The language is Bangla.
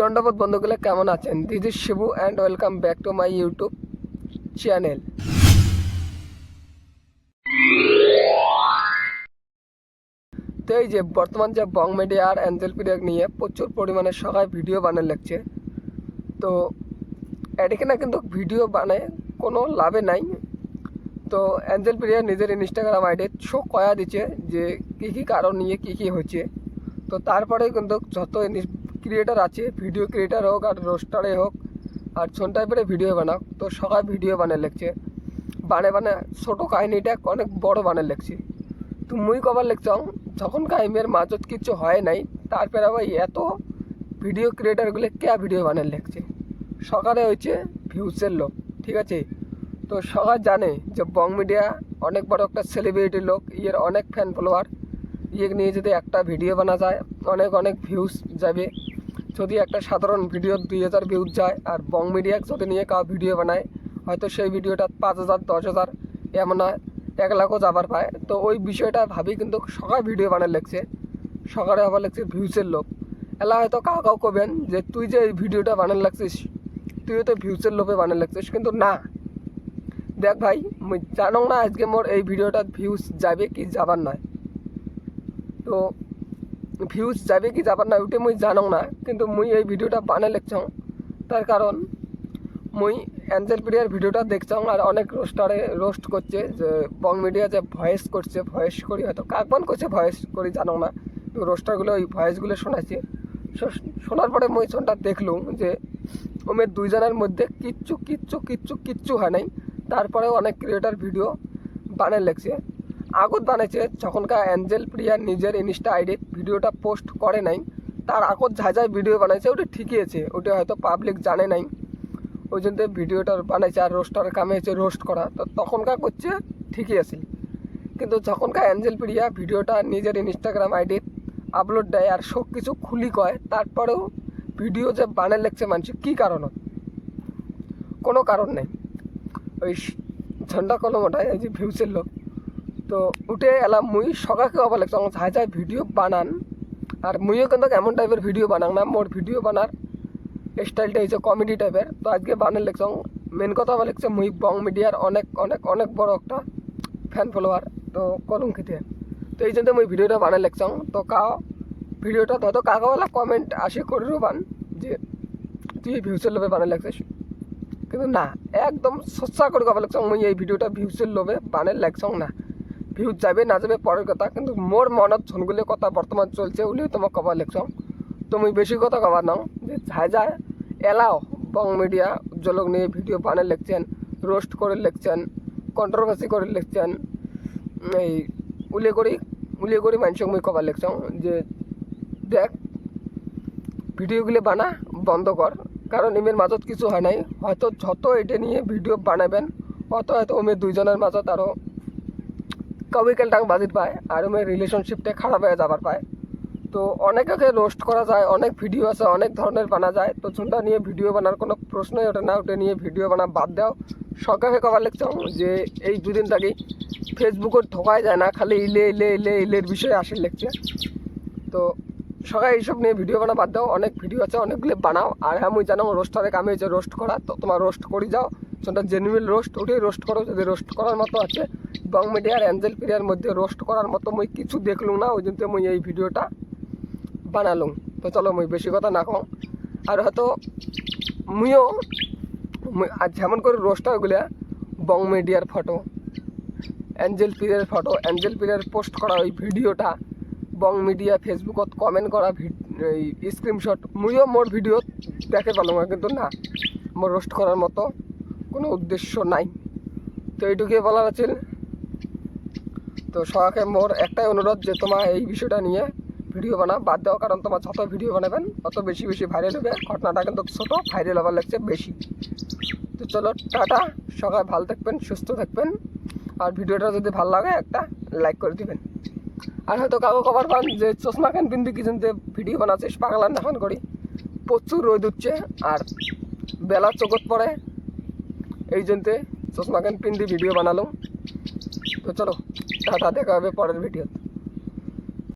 দণ্ডবোধ বন্ধুগুলো কেমন আছেন? This is Shibu and welcome back to my YouTube channel তো এই যে বর্তমান যে বং মিডিয়া আর অ্যাঞ্জেল পিরিয়ড নিয়ে প্রচুর পরিমাণে সবাই ভিডিও বানানো লাগছে। তো এদিকে না কিন্তু ভিডিও বানায়, কোনো লাভে নাই। তো অ্যাঞ্জেল পিরিয়ড নিজের ইনস্টাগ্রাম আইডি শো কয়া দিচ্ছে যে কী কী কারণ নিয়ে কী কী হচ্ছে। তো তারপরে কিন্তু যত ক্রিয়েটার আছে ভিডিও ক্রিয়েটার হোক আর রোস্টারে হোক, আর ছোট টাইপের ভিডিও বানাক তো সবাই ভিডিও বানিয়ে লিখছে বানে বানে ছোটো কাহিনিটা অনেক বড় বানিয়ে লিখছি তো মুই কবার লিখছং যখন কাহিমের মাজত কিছু হয় নাই তারপরে আবার এত ভিডিও ক্রিয়েটারগুলো কে ভিডিও বানিয়ে লিখছে সকালে হচ্ছে ভিউসের লোক, ঠিক আছে? তো সবাই জানে যে বং মিডিয়া অনেক বড় একটা সেলিব্রিটি লোক, ইয়ের অনেক ফ্যান ফলোয়ার ইয়ে নিয়ে যদি একটা ভিডিও বানা যায়, অনেক অনেক ভিউজ যাবে। যদি একটা সাধারণ ভিডিও দুই হাজার ভিউজ যায় আর বং মিডিয়া যদি নিয়ে কাউ ভিডিও বানায়, হয়তো সেই ভিডিওটা পাঁচ হাজার, দশ হাজার, এমন হয় এক লাখও যাবার পায়। তো ওই বিষয়টা ভাবি কিন্তু সকাল ভিডিও বানায় লিখছে সকালে আবার লিখছে ভিউজের লোক এলা হয়তো কাউ কাউ কবেন যে তুই যে এই ভিডিওটা বানান লাগছিস তুইও তো ভিউজের লোভে বানান লাগছিস, কিন্তু না। দেখ ভাই জানো না আজকে মোর এই ভিডিওটা ভিউজ যাবে কি যাবার নয়। তো ভিউজ যাবে কি যাবার না, ওইটা মুই জানো না। কিন্তু মুই এই ভিডিওটা বানাই লিখছং তার কারণ, মুই অ্যাঞ্জেল পিডিয়ার ভিডিওটা দেখছং আর অনেক রোস্টারে রোস্ট করছে, যে বং মিডিয়া যে ভয়েস করছে ভয়েস করি হয়তো, কাকবান করছে ভয়েস করি জানো না। রোস্টারগুলো ওই ভয়েসগুলো শোনাচ্ছে শোনার পরে মুই শোনটা দেখলুম যে, ওমের দুইজনের মধ্যে কিচ্ছু কিচ্ছু কিচ্ছু কিচ্ছু হয় নাই। তারপরেও অনেক ক্রিয়েটার ভিডিও বানিয়ে লেগছে আগত বানাইছে, যখনকার অ্যাঞ্জেল প্রিয়া নিজের ইনস্টা আইডি ভিডিওটা পোস্ট করে নাই, তার আগত যা যা ভিডিও বানাইছে, ওটা ঠিকই আছে, ওটা হয়তো পাবলিক জানে নাই। ওই জন্য ভিডিওটা বানাইছে আর রোস্টার কামে হচ্ছে রোস্ট করা, তো তখনকার করছে, ঠিকই আছে। কিন্তু যখনকার অ্যাঞ্জেল প্রিয়া ভিডিওটা নিজের ইনস্টাগ্রাম আইডি আপলোড দেয় আর সব কিছু খুলি কয়, তারপরেও ভিডিও যে বানায় লেগছে মানুষ কী কারণ? কোনো কারণ নেই। ওই ঝন্ডা কলমটায়, এই যে ভিউসের লোক তো উঠে এলাম মুই। সকালকে অবা লাগছে যাই যাই ভিডিও বানান। আর মুইও কিন্তু এমন টাইপের ভিডিও বানাং না, মোর ভিডিও বানার স্টাইলটা হচ্ছে কমেডি টাইপের তো আজকে বানার লিখছ মেন কথা আমার লিখছে মুই বং মিডিয়ার অনেক অনেক অনেক বড় একটা ফ্যান ফলোয়ার তো কলম খেতে। তো এই জন্য মুই ভিডিওটা বানাই লিখছং তো কাও ভিডিওটা হয়তো কাকাওয়ালা কমেন্ট আসে করে বান, যে তুই ভিউসের লোভে বানাই লাগছিস। কিন্তু না, একদম সচ্চা করে কবা লাগছং মুই এই ভিডিওটা ভিউসের লোভে বানাই লাগছং না ভিউজ যাবে, না যাবে, পরের কথা। কিন্তু মোর মনত যোনগুলি কথা বর্তমান চলছে ওগুলি তোমাক কবা লাগছং তুমি বেশি কথা কবা নাও, যে যায় যায় এলাও, বং মিডিয়া, উজ্জ্বলক নিয়ে ভিডিও বানাই লিখছেন, রোস্ট করে লিখছেন কন্ট্রোভার্সি করে লিখছেন এই উলিয়ে করি উলিয়ে করি মানুষক মুই কবার লিখছং, যে দেখ, ভিডিওগুলি বানা, বন্ধ কর। কারণ এমের মাজত কিছু হয় নাই। হয়তো যত এটা নিয়ে ভিডিও বানাবেন অত হয়তো ওমের দুইজনের মাজত আরও কবিকেল টাং বাজিত পায়, আর ওমের রিলেশনশিপটা খারাপ হয়ে যাবার পায়। তো অনেকে রোস্ট করা যায়, অনেক ভিডিও আছে, অনেক ধরনের বানা যায়। তো যোনটা নিয়ে ভিডিও বানার কোনো প্রশ্নই ওঠে না, ওটা নিয়ে ভিডিও বানা বাদ দাও। সকালে কবার লিখছাম যে, এই দুদিন থাকি ফেসবুকত ঠকাই যায় না, খালি ইলে ইলে ইলে, ইলের বিষয়ে আসে লিখছে তো সবাই এইসব নিয়ে ভিডিও বানা বাদ দাও। অনেক ভিডিও আছে, অনেকগুলো বানাও। আর হ্যাঁ মুই জানো রোস্টারে কামে হচ্ছে রোস্ট করা। তো তোমার রোস্ট করি যাও। সেটা জেনুইন রোস্ট ওটাই রোস্ট করো যদি রোস্ট করার মতো আছে বং মিডিয়ার অ্যাঞ্জেল পিরিয়ার মধ্যে রোস্ট করার মতো মুই কিছু দেখলুম না ওই জন্য মুই এই ভিডিওটা বানালুম। তো চলো মুই বেশি কথা না কম আর হয়তো মুইও যেমন করে রোস্টারগুলা বং মিডিয়ার photo angel period photo angel period post করা ওই ভিডিওটা বং মিডিয়া ফেসবুকত কমেন্ট করা এই স্ক্রিনশট মুইও মোর ভিডিও দেখে পেলাম না, কিন্তু না মোর রোস্ট করার মতো কোনো উদ্দেশ্য নাই। তো এইটুকুই বলার আছে। তো সবাইকে মোর একটাই অনুরোধ যে তোমার এই বিষয়টা নিয়ে ভিডিও বানা বাদ দাও, কারণ তোমার যত ভিডিও বানাবেন, তত বেশি বেশি ভাইরাল হবে। ঘটনাটা কিন্তু ছোটো ভাইরাল হবার লাগছে বেশি। তো চলো, টাটা। সবাই ভালো থাকবেন, সুস্থ থাকবেন। আর ভিডিওটা যদি ভালো লাগে, একটা লাইক করে দিবেন। আর হয়তো কাউকে কবার পান যে চশমা খান বিন্দু কি জানতে ভিডিও বানাচ্ছিস, পাগলার নাখান করি। প্রচুর রোদ উঠছে, আর বেলা চোখত পড়ে। এই জন্যে চশমা খান পিন্দি ভিডিও বানালাম। তো চলো টাটা দেখা হবে পরের ভিডিও